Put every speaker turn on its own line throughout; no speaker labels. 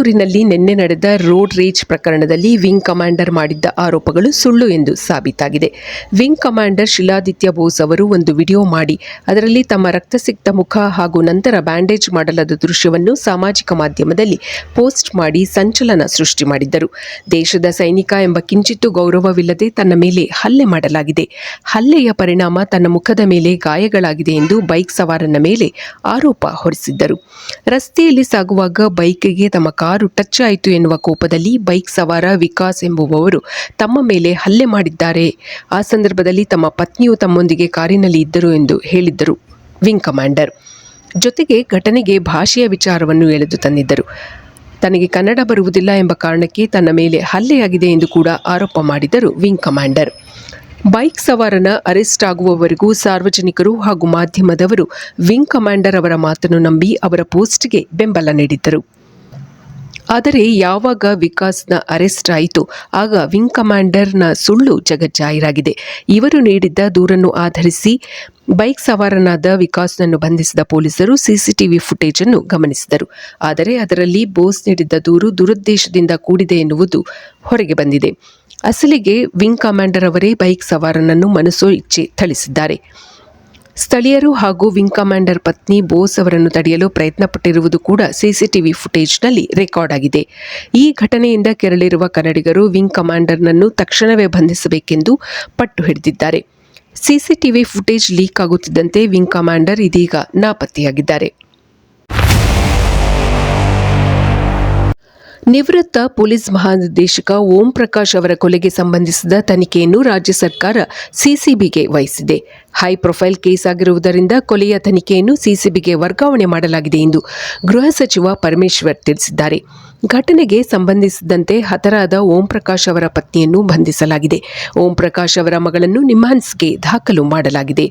ಬೆಂಗಳೂರಿನಲ್ಲಿ ನಿನ್ನೆ ನಡೆದ ರೋಡ್ ರೇಜ್ ಪ್ರಕರಣದಲ್ಲಿ ವಿಂಗ್ ಕಮಾಂಡರ್ ಮಾಡಿದ್ದ ಆರೋಪಗಳು ಸುಳ್ಳು ಎಂದು ಸಾಬೀತಾಗಿದೆ. ವಿಂಗ್ ಕಮಾಂಡರ್ ಶಿಲಾದಿತ್ಯ ಬೋಸ್ ಅವರು ಒಂದು ವಿಡಿಯೋ ಮಾಡಿ, ಅದರಲ್ಲಿ ತಮ್ಮ ರಕ್ತಸಿಕ್ತ ಮುಖ ಹಾಗೂ ನಂತರ ಬ್ಯಾಂಡೇಜ್ ಮಾಡಲಾದ ದೃಶ್ಯವನ್ನು ಸಾಮಾಜಿಕ ಮಾಧ್ಯಮದಲ್ಲಿ ಪೋಸ್ಟ್ ಮಾಡಿ ಸಂಚಲನ ಸೃಷ್ಟಿ ಮಾಡಿದ್ದರು. ದೇಶದ ಸೈನಿಕ ಎಂಬ ಕಿಂಚಿತ್ತು ಗೌರವವಿಲ್ಲದೆ ತನ್ನ ಮೇಲೆ ಹಲ್ಲೆ ಮಾಡಲಾಗಿದೆ. ಹಲ್ಲೆಯ ಪರಿಣಾಮ ತನ್ನ ಮುಖದ ಮೇಲೆ ಗಾಯಗಳಾಗಿದೆ ಎಂದು ಬೈಕ್ ಸವಾರನ ಮೇಲೆ ಆರೋಪ ಹೊರಿಸಿದ್ದರು. ರಸ್ತೆಯಲ್ಲಿ ಸಾಗುವಾಗ ಬೈಕ್ಗೆ ತಮ್ಮ ಟಚ್ ಆಯಿತು ಎನ್ನುವ ಕೋಪದಲ್ಲಿ ಬೈಕ್ ಸವಾರ ವಿಕಾಸ್ ಎಂಬುವವರು ತಮ್ಮ ಮೇಲೆ ಹಲ್ಲೆ ಮಾಡಿದ್ದಾರೆ. ಆ ಸಂದರ್ಭದಲ್ಲಿ ತಮ್ಮ ಪತ್ನಿಯು ತಮ್ಮೊಂದಿಗೆ ಕಾರಿನಲ್ಲಿ ಇದ್ದರು ಎಂದು ಹೇಳಿದ್ದರು ವಿಂಗ್ ಕಮಾಂಡರ್. ಜೊತೆಗೆ ಘಟನೆಗೆ ಭಾಷೆಯ ವಿಚಾರವನ್ನು ಎಳೆದು ತಂದಿದ್ದರು. ತನಗೆ ಕನ್ನಡ ಬರುವುದಿಲ್ಲ ಎಂಬ ಕಾರಣಕ್ಕೆ ತನ್ನ ಮೇಲೆ ಹಲ್ಲೆಯಾಗಿದೆ ಎಂದು ಕೂಡ ಆರೋಪ ಮಾಡಿದರು ವಿಂಗ್ ಕಮಾಂಡರ್. ಬೈಕ್ ಸವಾರನ ಅರೆಸ್ಟ್ ಆಗುವವರೆಗೂ ಸಾರ್ವಜನಿಕರು ಹಾಗೂ ಮಾಧ್ಯಮದವರು ವಿಂಗ್ ಕಮಾಂಡರ್ ಅವರ ಮಾತನ್ನು ನಂಬಿ ಅವರ ಪೋಸ್ಟ್ಗೆ ಬೆಂಬಲ ನೀಡಿದ್ದರು. ಆದರೆ ಯಾವಾಗ ವಿಕಾಸ್ನ ಅರೆಸ್ಟ್ ಆಯಿತು, ಆಗ ವಿಂಗ್ ಕಮಾಂಡರ್ನ ಸುಳ್ಳು ಜಗಜ್ಜಾಹೀರಾಗಿದೆ ಇವರು ನೀಡಿದ್ದ ದೂರನ್ನು ಆಧರಿಸಿ ಬೈಕ್ ಸವಾರನಾದ ವಿಕಾಸ್ನನ್ನು ಬಂಧಿಸಿದ ಪೊಲೀಸರು ಸಿಸಿಟಿವಿ ಫುಟೇಜ್ ಅನ್ನು ಗಮನಿಸಿದರು. ಆದರೆ ಅದರಲ್ಲಿ ಬೋಸ್ ನೀಡಿದ್ದ ದೂರು ದುರುದ್ದೇಶದಿಂದ ಕೂಡಿದೆ ಎನ್ನುವುದು ಹೊರಗೆ ಬಂದಿದೆ. ಅಸಲಿಗೆ ವಿಂಗ್ ಕಮಾಂಡರ್ ಅವರೇ ಬೈಕ್ ಸವಾರನನ್ನು ಮನಸೋ ಇಚ್ಛೆ ಥಳಿಸಿದ್ದಾರೆ. ಸ್ಥಳೀಯರು ಹಾಗೂ ವಿಂಗ್ ಕಮಾಂಡರ್ ಪತ್ನಿ ಬೋಸ್ ಅವರನ್ನು ತಡೆಯಲು ಪ್ರಯತ್ನಪಟ್ಟಿರುವುದು ಕೂಡ ಸಿಸಿಟಿವಿ ಫುಟೇಜ್ನಲ್ಲಿ ರೆಕಾರ್ಡ್ ಆಗಿದೆ. ಈ ಘಟನೆಯಿಂದ ಕೆರಳಿರುವ ಕನ್ನಡಿಗರು ವಿಂಗ್ ಕಮಾಂಡರ್ನನ್ನು ತಕ್ಷಣವೇ ಬಂಧಿಸಬೇಕೆಂದು ಪಟ್ಟು ಹಿಡಿದಿದ್ದಾರೆ. ಸಿಸಿಟಿವಿ ಫುಟೇಜ್ ಲೀಕ್ ಆಗುತ್ತಿದ್ದಂತೆ ವಿಂಗ್ ಕಮಾಂಡರ್ ಇದೀಗ ನಾಪತ್ತೆಯಾಗಿದ್ದಾರೆ. ನಿವೃತ್ತ ಪೊಲೀಸ್ ಮಹಾನಿರ್ದೇಶಕ ಓಂ ಪ್ರಕಾಶ್ ಅವರ ಕೊಲೆಗೆ ಸಂಬಂಧಿಸಿದ ತನಿಖೆಯನ್ನು ರಾಜ್ಯ ಸರ್ಕಾರ ಸಿಸಿಬಿಗೆ ವಹಿಸಿದೆ. ಹೈ ಪ್ರೊಫೈಲ್ ಕೇಸ್ ಆಗಿರುವುದರಿಂದ ಕೊಲೆಯ ತನಿಖೆಯನ್ನು ಸಿಸಿಬಿಗೆ ವರ್ಗಾವಣೆ ಮಾಡಲಾಗಿದೆ ಎಂದು ಗೃಹ ಸಚಿವ ಪರಮೇಶ್ವರ್ ತಿಳಿಸಿದ್ದಾರೆ. ಘಟನೆಗೆ ಸಂಬಂಧಿಸಿದಂತೆ ಹತರಾದ ಓಂ ಪ್ರಕಾಶ್ ಅವರ ಪತ್ನಿಯನ್ನು ಬಂಧಿಸಲಾಗಿದೆ. ಓಂ ಪ್ರಕಾಶ್ ಅವರ ಮಗಳನ್ನು ನಿಮ್ಹಾನ್ಸ್ಗೆ ದಾಖಲು ಮಾಡಲಾಗಿದೆ.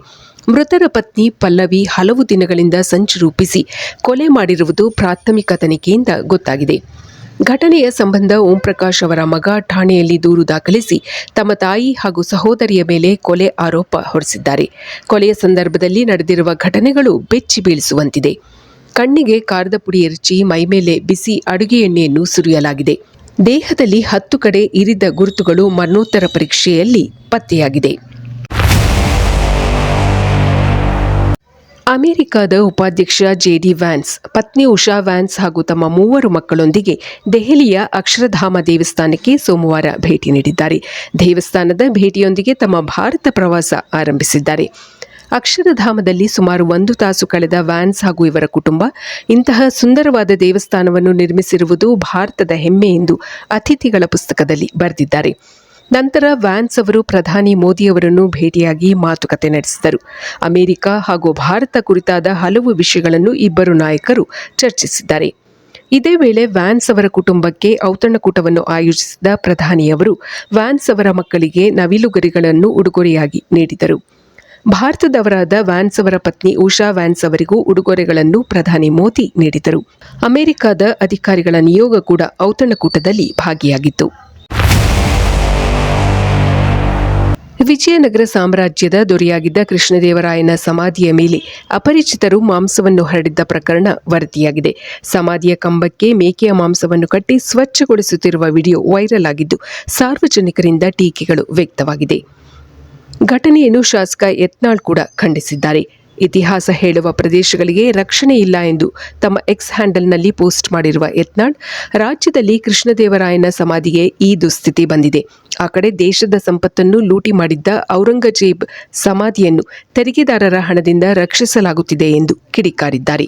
ಮೃತರ ಪತ್ನಿ ಪಲ್ಲವಿ ಹಲವು ದಿನಗಳಿಂದ ಸಂಚು ರೂಪಿಸಿ ಕೊಲೆ ಮಾಡಿರುವುದು ಪ್ರಾಥಮಿಕ ತನಿಖೆಯಿಂದ ಗೊತ್ತಾಗಿದೆ. ಘಟನೆಯ ಸಂಬಂಧ ಓಂ ಪ್ರಕಾಶ್ ಅವರ ಮಗ ಠಾಣೆಯಲ್ಲಿ ದೂರು ದಾಖಲಿಸಿ ತಮ್ಮ ತಾಯಿ ಹಾಗೂ ಸಹೋದರಿಯ ಮೇಲೆ ಕೊಲೆ ಆರೋಪ ಹೊರಿಸಿದ್ದಾರೆ. ಕೊಲೆಯ ಸಂದರ್ಭದಲ್ಲಿ ನಡೆದಿರುವ ಘಟನೆಗಳು ಬೆಚ್ಚಿ ಬೀಳಿಸುವಂತಿದೆ. ಕಣ್ಣಿಗೆ ಕಾರದ ಪುಡಿ ಎರಚಿ ಮೈಮೇಲೆ ಬಿಸಿ ಅಡುಗೆ ಎಣ್ಣೆಯನ್ನು ಸುರಿಯಲಾಗಿದೆ. ದೇಹದಲ್ಲಿ ಹತ್ತು ಕಡೆ ಇರಿದ ಗುರುತುಗಳು ಮರಣೋತ್ತರ ಪರೀಕ್ಷೆಯಲ್ಲಿ ಪತ್ತೆಯಾಗಿದೆ. ಅಮೆರಿಕದ ಉಪಾಧ್ಯಕ್ಷ ಜೆಡಿ ವ್ಯಾನ್ಸ್, ಪತ್ನಿ ಉಷಾ ವ್ಯಾನ್ಸ್ ಹಾಗೂ ತಮ್ಮ ಮೂವರು ಮಕ್ಕಳೊಂದಿಗೆ ದೆಹಲಿಯ ಅಕ್ಷರಧಾಮ ದೇವಸ್ಥಾನಕ್ಕೆ ಸೋಮವಾರ ಭೇಟಿ ನೀಡಿದ್ದಾರೆ. ದೇವಸ್ಥಾನದ ಭೇಟಿಯೊಂದಿಗೆ ತಮ್ಮ ಭಾರತ ಪ್ರವಾಸ ಆರಂಭಿಸಿದ್ದಾರೆ. ಅಕ್ಷರಧಾಮದಲ್ಲಿ ಸುಮಾರು ಒಂದು ತಾಸು ಕಳೆದ ವ್ಯಾನ್ಸ್ ಹಾಗೂ ಇವರ ಕುಟುಂಬ ಇಂತಹ ಸುಂದರವಾದ ದೇವಸ್ಥಾನವನ್ನು ನಿರ್ಮಿಸಿರುವುದು ಭಾರತದ ಹೆಮ್ಮೆ ಎಂದು ಅತಿಥಿಗಳ ಪುಸ್ತಕದಲ್ಲಿ ಬರೆದಿದ್ದಾರೆ. ನಂತರ ವ್ಯಾನ್ಸ್ ಅವರು ಪ್ರಧಾನಿ ಮೋದಿಯವರನ್ನು ಭೇಟಿಯಾಗಿ ಮಾತುಕತೆ ನಡೆಸಿದರು. ಅಮೆರಿಕ ಹಾಗೂ ಭಾರತ ಕುರಿತಾದ ಹಲವು ವಿಷಯಗಳನ್ನು ಇಬ್ಬರು ನಾಯಕರು ಚರ್ಚಿಸಿದ್ದಾರೆ. ಇದೇ ವೇಳೆ ವ್ಯಾನ್ಸ್ ಅವರ ಕುಟುಂಬಕ್ಕೆ ಔತಣಕೂಟವನ್ನು ಆಯೋಜಿಸಿದ ಪ್ರಧಾನಿಯವರು ವ್ಯಾನ್ಸ್ ಅವರ ಮಕ್ಕಳಿಗೆ ನವಿಲುಗರಿಗಳನ್ನು ಉಡುಗೊರೆಯಾಗಿ ನೀಡಿದರು. ಭಾರತದವರಾದ ವ್ಯಾನ್ಸ್ ಅವರ ಪತ್ನಿ ಉಷಾ ವ್ಯಾನ್ಸ್ ಅವರಿಗೂ ಉಡುಗೊರೆಗಳನ್ನು ಪ್ರಧಾನಿ ಮೋದಿ ನೀಡಿದರು. ಅಮೆರಿಕದ ಅಧಿಕಾರಿಗಳ ನಿಯೋಗ ಕೂಡ ಔತಣಕೂಟದಲ್ಲಿ ಭಾಗಿಯಾಗಿತ್ತು. ವಿಜಯನಗರ ಸಾಮ್ರಾಜ್ಯದ ದೊರೆಯಾಗಿದ್ದ ಕೃಷ್ಣದೇವರಾಯನ ಸಮಾಧಿಯ ಮೇಲೆ ಅಪರಿಚಿತರು ಮಾಂಸವನ್ನು ಹರಡಿದ್ದ ಪ್ರಕರಣ ವರದಿಯಾಗಿದೆ. ಸಮಾಧಿಯ ಕಂಬಕ್ಕೆ ಮೇಕೆಯ ಮಾಂಸವನ್ನು ಕಟ್ಟಿ ಸ್ವಚ್ಛಗೊಳಿಸುತ್ತಿರುವ ವಿಡಿಯೋ ವೈರಲ್ ಆಗಿದ್ದು, ಸಾರ್ವಜನಿಕರಿಂದ ಟೀಕೆಗಳು ವ್ಯಕ್ತವಾಗಿದೆ. ಘಟನೆಯನ್ನು ಶಾಸಕ ಯತ್ನಾಳ್ ಕೂಡ ಖಂಡಿಸಿದ್ದಾರೆ. ಇತಿಹಾಸ ಹೇಳುವ ಪ್ರದೇಶಗಳಿಗೆ ರಕ್ಷಣೆ ಇಲ್ಲ ಎಂದು ತಮ್ಮ ಎಕ್ಸ್ ಹ್ಯಾಂಡಲ್ನಲ್ಲಿ ಪೋಸ್ಟ್ ಮಾಡಿರುವ ಯತ್ನಾಳ್, ರಾಜ್ಯದಲ್ಲಿ ಕೃಷ್ಣದೇವರಾಯನ ಸಮಾಧಿಗೆ ಈ ದುಸ್ಥಿತಿ ಬಂದಿದೆ. ಆ ಕಡೆ ದೇಶದ ಸಂಪತ್ತನ್ನು ಲೂಟಿ ಮಾಡಿದ್ದ ಔರಂಗಜೇಬ್ ಸಮಾಧಿಯನ್ನು ತೆರಿಗೆದಾರರ ಹಣದಿಂದ ರಕ್ಷಿಸಲಾಗುತ್ತಿದೆ ಎಂದು ಕಿಡಿಕಾರಿದ್ದಾರೆ.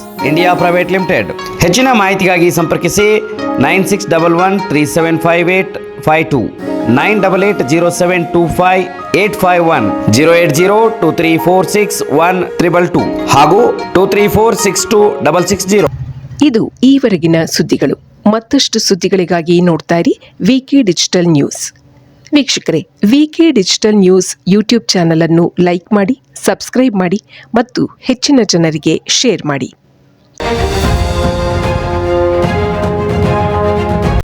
India private limited. ಹೆಚ್ಚಿನ ಮಾಹಿತಿಗಾಗಿ ಸಂಪರ್ಕಿಸಿ nine six double one three seven five eight five two, nine double eight zero seven two five eight five one, zero eight zero two three four six one triple two ಹಾಗೂ two three four six two double six zero.
ಇದು ಈವರೆಗಿನ ಸುದ್ದಿಗಳು. ಮತ್ತಷ್ಟು ಸುದ್ದಿಗಳಿಗಾಗಿ ನೋಡ್ತಾ ಇರಿ VK digital news. ವೀಕ್ಷಕರೇ VK digital news YouTube channel ಅನ್ನು ಲೈಕ್ ಮಾಡಿ, ಸಬ್ಸ್ಕ್ರೈಬ್ ಮಾಡಿ ಮತ್ತು ಹೆಚ್ಚಿನ ಜನರಿಗೆ ಶೇರ್ ಮಾಡಿ. Thank you.